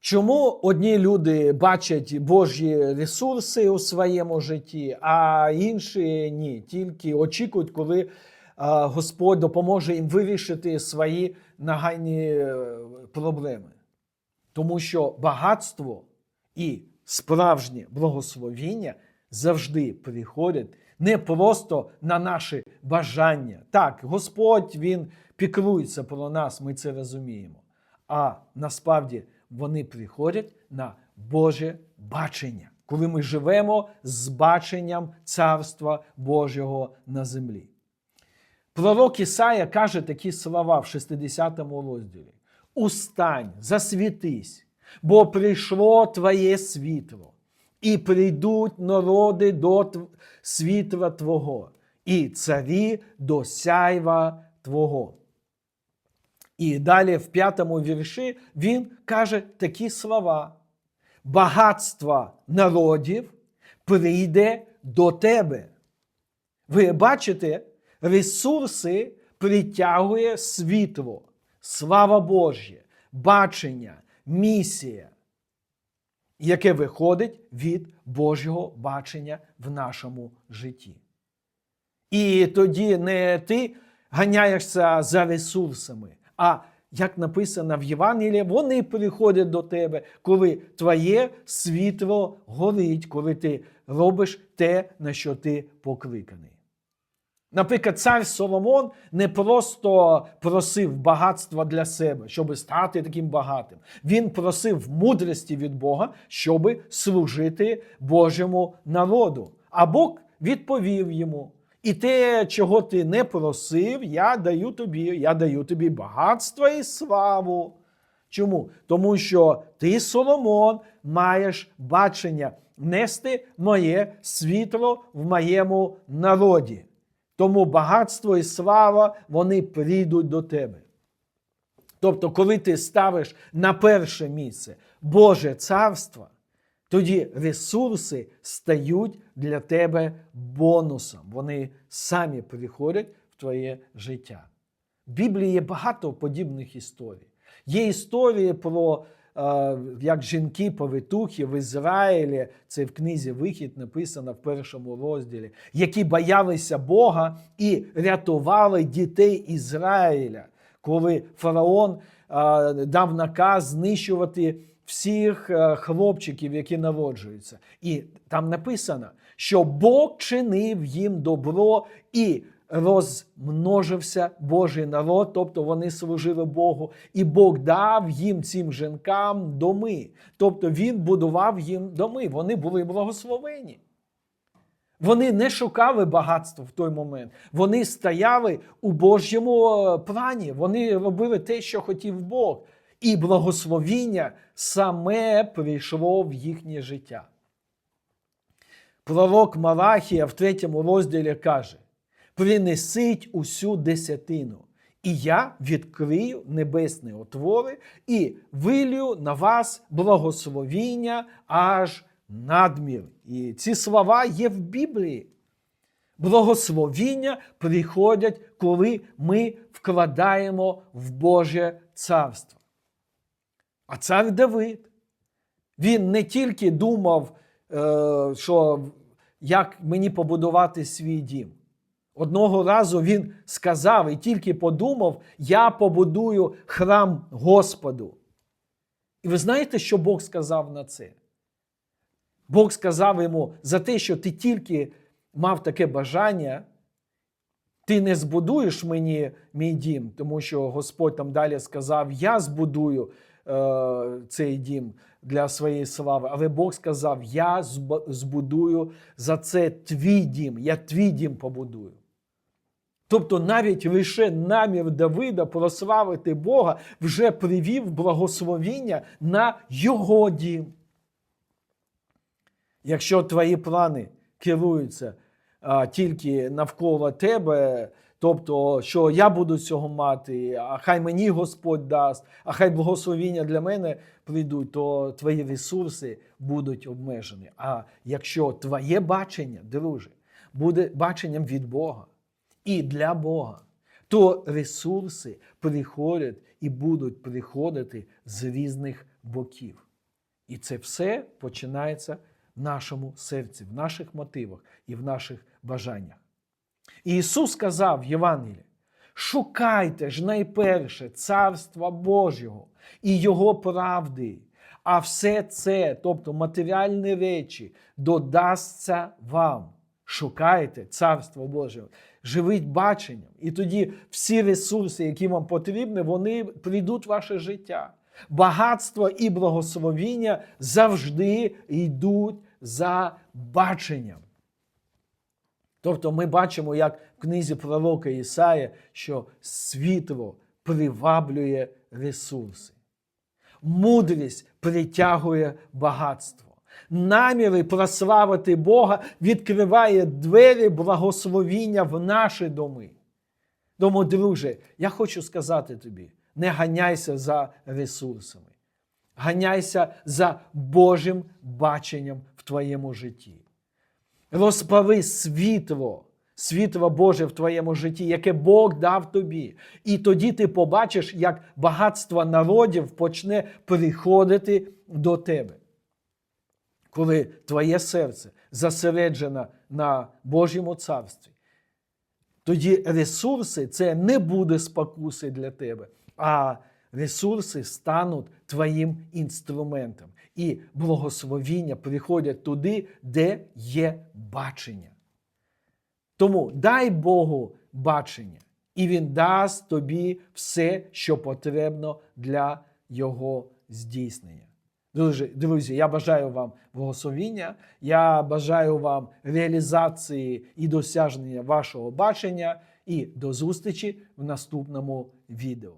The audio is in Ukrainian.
Чому одні люди бачать Божі ресурси у своєму житті, а інші ні, тільки очікують, коли а, Господь допоможе їм вирішити свої нагальні е, проблеми. Тому що багатство і справжнє благословіння завжди приходять не просто на наші бажання. Так, Господь Він піклується про нас, ми це розуміємо. А насправді вони приходять на Боже бачення, коли ми живемо з баченням Царства Божого на землі. Пророк Ісая каже такі слова в 60 розділі: Устань, засвітись, бо прийшло Твоє світло, і прийдуть народи до світла Твого, і царі до сяйва Твого. І далі в п'ятому вірші він каже такі слова: багатство народів прийде до тебе. Ви бачите, ресурси притягує світло, слава Божя, бачення, місія, яке виходить від Божого бачення в нашому житті. І тоді не ти ганяєшся за ресурсами, а як написано в Євангелії, вони приходять до тебе, коли твоє світло горить, коли ти робиш те, на що ти покликаний. Наприклад, цар Соломон не просто просив багатства для себе, щоб стати таким багатим. Він просив мудрості від Бога, щоб служити Божому народу. А Бог відповів йому: і те, чого ти не просив, я даю тобі, я даю тобі багатство і славу. Чому? Тому що ти, Соломон, маєш бачення нести моє світло в моєму народі. Тому багатство і слава вони прийдуть до тебе. Тобто, коли ти ставиш на перше місце Боже царство, тоді ресурси стають для тебе бонусом. Вони самі приходять в твоє життя. В Біблії є багато подібних історій. Є історії про е, як жінки повитухи в Ізраїлі, це в книзі Вихід написано в першому розділі, які боялися Бога і рятували дітей Ізраїля, коли фараон е, дав наказ знищувати всіх е, хлопчиків, які народжуються. І там написано, що Бог чинив їм добро і розмножився Божий народ, тобто вони служили Богу, і Бог дав їм цим жінкам доми. Тобто Він будував їм доми. Вони були благословені. Вони не шукали багатства в той момент. Вони стояли у Божому е, плані. Вони робили те, що хотів Бог. І благословіння саме прийшло в їхнє життя. Пророк Малахія в третьому розділі каже: принесіть усю десятину, і я відкрию небесні отвори і вилю на вас благословіння аж надмір. І ці слова є в Біблії. Благословіння приходять, коли ми вкладаємо в Боже царство. А цар Давид, він не тільки думав, е, що як мені побудувати свій дім. Одного разу він сказав і тільки подумав: я побудую храм Господу. І ви знаєте, що Бог сказав на це? Бог сказав йому за те, що ти тільки мав таке бажання, ти не збудуєш мені мій дім, тому що Господь там далі сказав: Я збудую цей дім для своєї слави. Але Бог сказав: Я збудую за це твій дім, я твій дім побудую. Тобто навіть лише намір Давида прославити Бога вже привів благословіння на його дім. Якщо твої плани керуються а, тільки навколо тебе, тобто, що я буду цього мати, а хай мені Господь дасть, а хай благословіння для мене прийдуть, то твої ресурси будуть обмежені. А якщо твоє бачення, друже, буде баченням від Бога і для Бога, то ресурси приходять і будуть приходити з різних боків. І це все починається в нашому серці, в наших мотивах і в наших бажаннях. І Ісус сказав в Євангелії: шукайте ж найперше Царства Божого і Його правди, а все це, тобто матеріальні речі, додасться вам. Шукайте Царство Божого, живіть баченням. І тоді всі ресурси, які вам потрібні, вони прийдуть в ваше життя. Багатство і благословіння завжди йдуть за баченням. Тобто ми бачимо, як в книзі пророка Ісая, що світло приваблює ресурси. Мудрість притягує багатство. Наміри прославити Бога відкриває двері благословіння в наші доми. Тому, друже, я хочу сказати тобі: не ганяйся за ресурсами, ганяйся за Божим баченням в твоєму житті. Розпали світло, світло Боже в твоєму житті, яке Бог дав тобі. І тоді ти побачиш, як багатство народів почне приходити до тебе. Коли твоє серце зосереджено на Божому царстві, тоді ресурси це не буде спокуси для тебе, а ресурси стануть твоїм інструментом. І благословіння приходять туди, де є бачення. Тому дай Богу бачення, і Він дасть тобі все, що потрібно для Його здійснення. Друзі, друзі, я бажаю вам благословіння, я бажаю вам реалізації і досягнення вашого бачення, і до зустрічі в наступному відео.